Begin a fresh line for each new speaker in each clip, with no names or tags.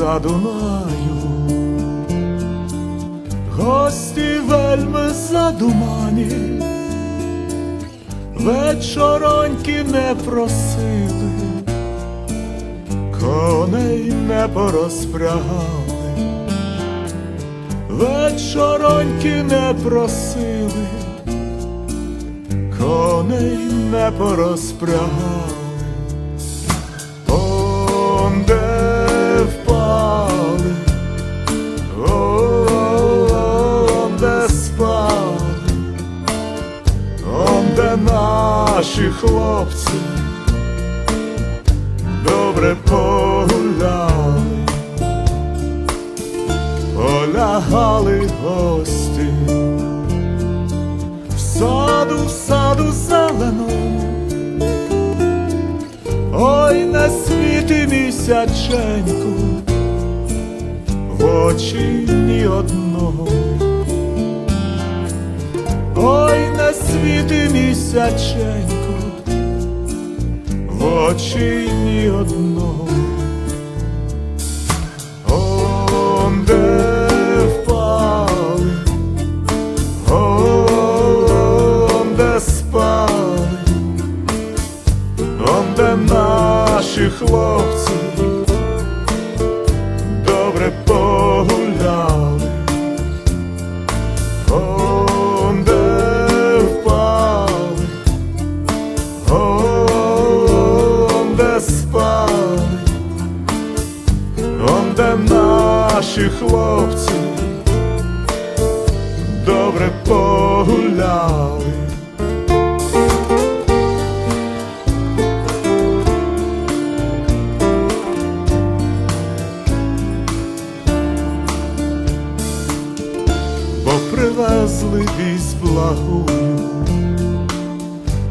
за Дунаю, гості вельми задумані, вечороньки не просили, коней не порозпрягали, вечороньки не просили, коней не порозпрягали. Наші хлопці добре погуляли, полягали гості в саду, в саду зеленому. Ой, не світи місяченьку, в очі ні одного. Ой, не світи місяченьку, в очі ні одного. Он де впали, он спали. Он де хлопці наші хлопці добре погуляли. бо привезли вість благую,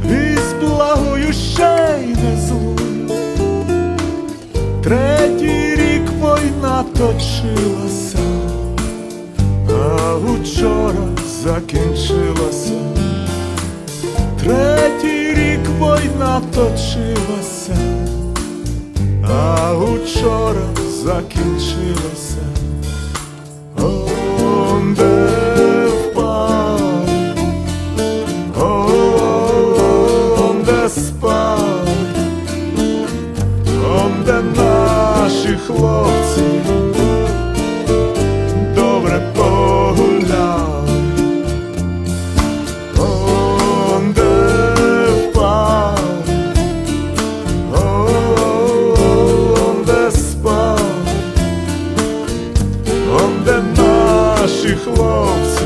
вість благою ще й не злую точилася, а учора закінчилася, третій рік війна точилася, а учора закінчилася, онде впав, онде спав. chłopcy